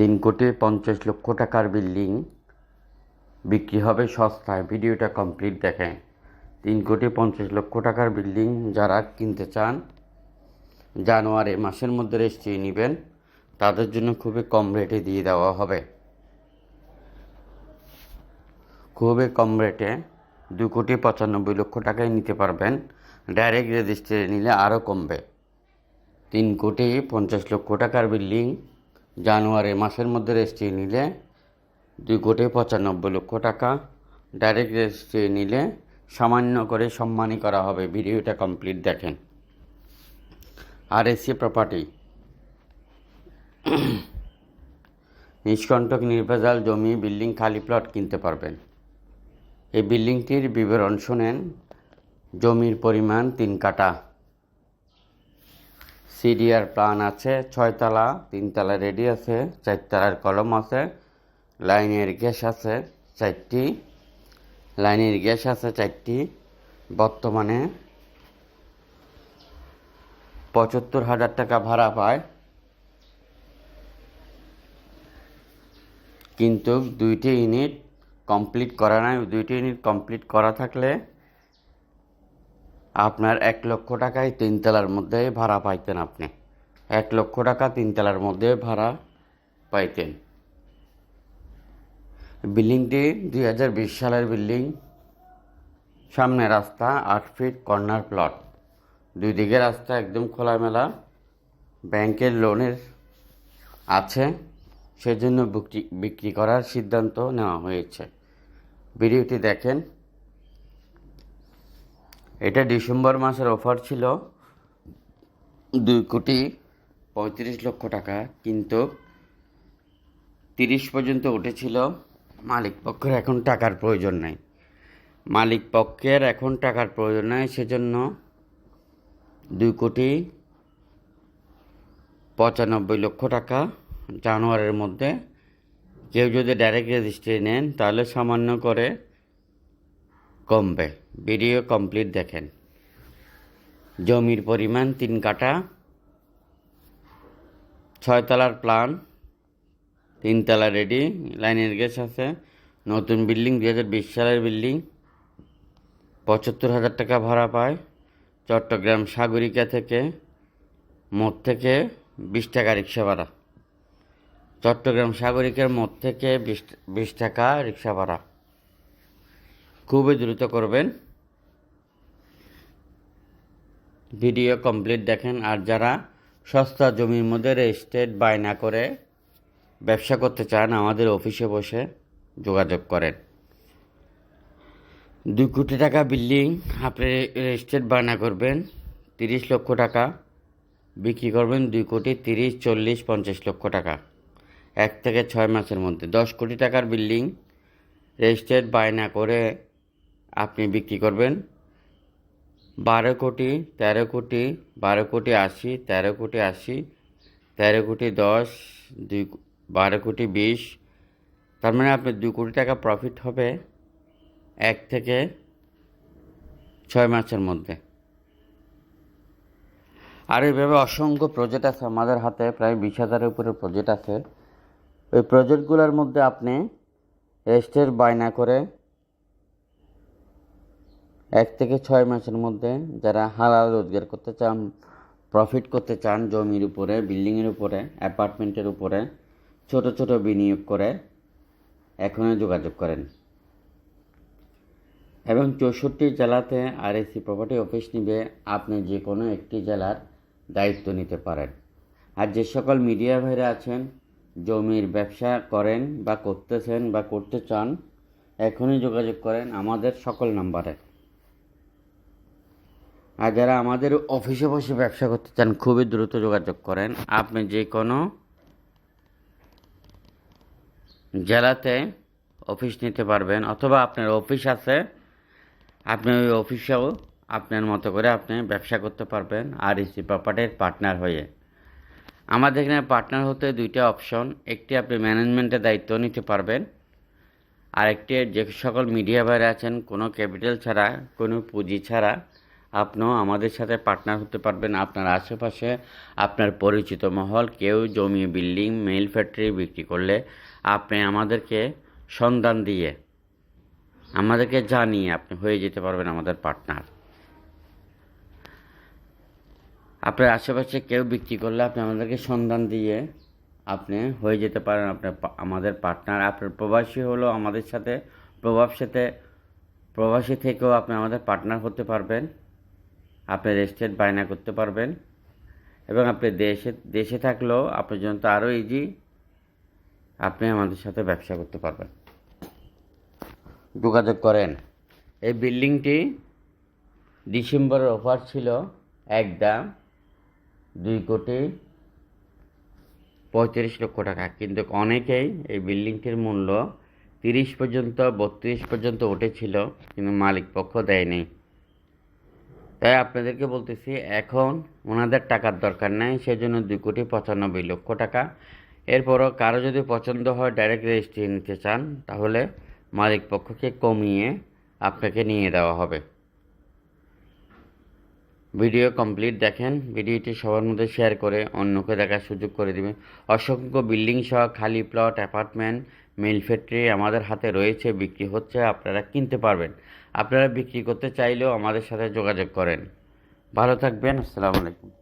তিন কোটি পঞ্চাশ লক্ষ টাকার বিল্ডিং বিক্রি হবে সস্তায়। ভিডিওটা কমপ্লিট দেখেন। তিন কোটি পঞ্চাশ লক্ষ টাকার বিল্ডিং যারা কিনতে চান, জানুয়ারি মাসের মধ্যে রেজিস্ট্রি নেবেন, তাদের জন্য খুবই কম রেটে দিয়ে দেওয়া হবে। খুবই কম রেটে দু কোটি পঁচানব্বই লক্ষ টাকায় নিতে পারবেন। ডাইরেক্ট রেজিস্ট্রি নিলে আরও কমবে। তিন কোটি পঞ্চাশ লক্ষ টাকার বিল্ডিং জানুয়ারি মাসের মধ্যে রেজিস্ট্রি নিলে দুই কোটি পঁচানব্বই লক্ষ টাকা। ডাইরেক্ট রেজিস্ট্রি নিলে সামান্য করে সম্মানী করা হবে। ভিডিওটা কমপ্লিট দেখেন। আর এসি প্রপার্টি নিষ্কণ্টক নির্ভেজাল জমি, বিল্ডিং, খালি প্লট কিনতে পারবেন। এই বিল্ডিংটির বিবরণ শোনেন। জমির পরিমাণ তিন কাটা সিডিআর প্ল্যান আছে, ছয়তলা, তিনতলা রেডি আছে, চারতলার কলম আছে, লাইনের গ্যাস আছে চারটি, লাইনের গ্যাস আছে চারটি, বর্তমানে পঁচাত্তর হাজার টাকা ভাড়া পায়। কিন্তু দুইটি ইউনিট কমপ্লিট করা নাই, দুইটি ইউনিট কমপ্লিট করা থাকলে আপনার এক লক্ষ টাকায় তিনতলার মধ্যে ভাড়া পাইতেন আপনি। এক লক্ষ টাকা তিনতলার মধ্যে ভাড়া পাইতেন। বিল্ডিংটি দুই হাজার বিশ সালের বিল্ডিং। সামনে রাস্তা, আট ফিট, কর্নার প্লট। দুই দিকে রাস্তা একদম খোলামেলা। ব্যাংকের লোনের আছে। সেজন্য বিক্রি করার সিদ্ধান্ত নেওয়া হয়েছে। ভিডিওটি দেখেন। এটা ডিসেম্বর মাসের অফার ছিল। দুই কোটি পঁয়ত্রিশ লক্ষ টাকা, কিন্তু তিরিশ পর্যন্ত উঠেছিল। মালিক পক্ষের এখন টাকার প্রয়োজন নাই। মালিক পক্ষের এখন টাকার প্রয়োজন নাই, সেজন্য দুই কোটি পঁচানব্বই লক্ষ টাকা জানুয়ারির মধ্যে কেউ যদি ডাইরেক্ট রেজিস্ট্রি নেন, তাহলে সামান্য করে কমবে। ভিডিও কমপ্লিট দেখেন। জমির পরিমাণ তিন কাটা ছয়তলার প্ল্যান তিনতলা রেডি লাইনের গ্যাস আছে, নতুন বিল্ডিং দু হাজার বিশ সালের বিল্ডিং পঁচাত্তর হাজার টাকা ভাড়া পায়, চট্টগ্রাম সাগরিকা থেকে মোট থেকে বিশ টাকা রিক্সা ভাড়া। চট্টগ্রাম সাগরিকার মোট থেকে বিশ বিশ টাকা রিক্সা ভাড়া। খুবই দ্রুত করবেন। ভিডিও কমপ্লিট দেখেন, আর যারা সস্তা জমির মধ্যে রেজিস্ট্রেট বায়না করে ব্যবসা করতে চান, আমাদের অফিসে বসে যোগাযোগ করেন। দুই কোটি টাকা বিল্ডিং আপনি রেজিস্ট্রেট বায়না করবেন, তিরিশ লক্ষ টাকা বিক্রি করবেন, দুই কোটি তিরিশ, চল্লিশ, পঞ্চাশ লক্ষ টাকা। এক থেকে ছয় মাসের মধ্যে দশ কোটি টাকার বিল্ডিং রেজিস্ট্রেট বায়না করে আপনি বিক্রি করবেন। বারো কোটি, তেরো কোটি, বারো কোটি আশি, তেরো কোটি আশি, তেরো কোটি দশ, দুই বারো কোটি বিশ। তার মানে আপনার দু কোটি টাকা প্রফিট হবে এক থেকে ছয় মাসের মধ্যে। আর এইভাবে অসংখ্য প্রজেক্ট আছে আমাদের হাতে, প্রায় বিশ হাজারের উপরে প্রজেক্ট আছে। ওই প্রজেক্টগুলোর মধ্যে আপনি রেস্টের বায়না করে এক থেকে ছয় মাসের মধ্যে যারা হালাল রোজগার করতে চান প্রফিট করতে চান জমির উপরে বিল্ডিংয়ের উপরে অ্যাপার্টমেন্টের উপরে, ছোট ছোট বিনিয়োগ করে এখনও যোগাযোগ করেন। এবং চৌষট্টি জেলাতে আর এসি প্রপার্টি অফিস নিবে আপনি যে কোনো একটি জেলার দায়িত্ব নিতে পারেন। আর যে সকল মিডিয়া ভাইরা আছেন, জমির ব্যবসা করেন বা করতেছেন বা করতে চান, এখনই যোগাযোগ করেন আমাদের সকল নাম্বারে। আর যারা আমাদের অফিসে বসে ব্যবসা করতে চান, খুবই দ্রুত যোগাযোগ করেন। আপনি যে কোনো জেলাতে অফিস নিতে পারবেন, অথবা আপনার অফিস আছে, আপনি ওই অফিসেও আপনার মতো করে আপনি ব্যবসা করতে পারবেন, আর ইসি প্রপার্টির পার্টনার হয়ে। আমাদের এখানে পার্টনার হতে দুইটা অপশন, একটি আপনি ম্যানেজমেন্টের দায়িত্ব নিতে পারবেন আর একটি যে সকল মিডিয়া বাইরে আছেন, কোনো ক্যাপিটাল ছাড়া, কোনো পুঁজি ছাড়া আপনিও আমাদের সাথে পার্টনার হতে পারবেন। আপনার আশেপাশে আপনার পরিচিত মহল, কেউ জমি বিল্ডিং মেইল ফ্যাক্টরি বিক্রি করলে আপনি আমাদেরকে সন্ধান দিয়ে, আমাদেরকে জানিয়ে আপনি হয়ে যেতে পারবেন আমাদের পার্টনার আপনার আশেপাশে কেউ বিক্রি করলে আপনি আমাদেরকে সন্ধান দিয়ে আপনি হয়ে যেতে পারেন আপনার আমাদের পার্টনার আপনার প্রবাসী হলো আমাদের সাথে, প্রভাব সাথে, প্রবাসী থেকেও আপনি আমাদের পার্টনার হতে পারবেন। আপনি রেস্টেট বায়না করতে পারবেন। এবং আপনি দেশে দেশে থাকলেও আপনার জন্য তো আরও ইজি আপনি আমাদের সাথে ব্যবসা করতে পারবেন। যোগাযোগ করেন। এই বিল্ডিংটি ডিসেম্বরের অফার ছিল এক দাম দুই কোটি পঁয়ত্রিশ লক্ষ টাকা। কিন্তু অনেকেই এই বিল্ডিংটির মূল্য তিরিশ পর্যন্ত, বত্রিশ পর্যন্ত উঠেছিল, কিন্তু মালিক পক্ষ দেয়নি। তাই আপনাদেরকে বলতেছি, এখন ওনাদের টাকার দরকার নেই, সেজন্য দুই কোটি পঁচানব্বই লক্ষ টাকা। এরপরও কারও যদি পছন্দ হয় ডাইরেক্ট রেজিস্ট্রি নিতে চান, তাহলে মালিক পক্ষকে কমিয়ে আপনাকে নিয়ে দেওয়া হবে। ভিডিও কমপ্লিট দেখেন, ভিডিওটি সবার মধ্যে শেয়ার করে অন্যকে দেখার সুযোগ করে দিবেন। অসংখ্য বিল্ডিং সহ খালি প্লট অ্যাপার্টমেন্ট মিল ফ্যাক্টরি আমাদের হাতে রয়েছে, বিক্রি হচ্ছে, আপনারা কিনতে পারবেন। আপনারা বিক্রি করতে চাইলেও আমাদের সাথে যোগাযোগ করেন। ভালো থাকবেন আসসালামু আলাইকুম।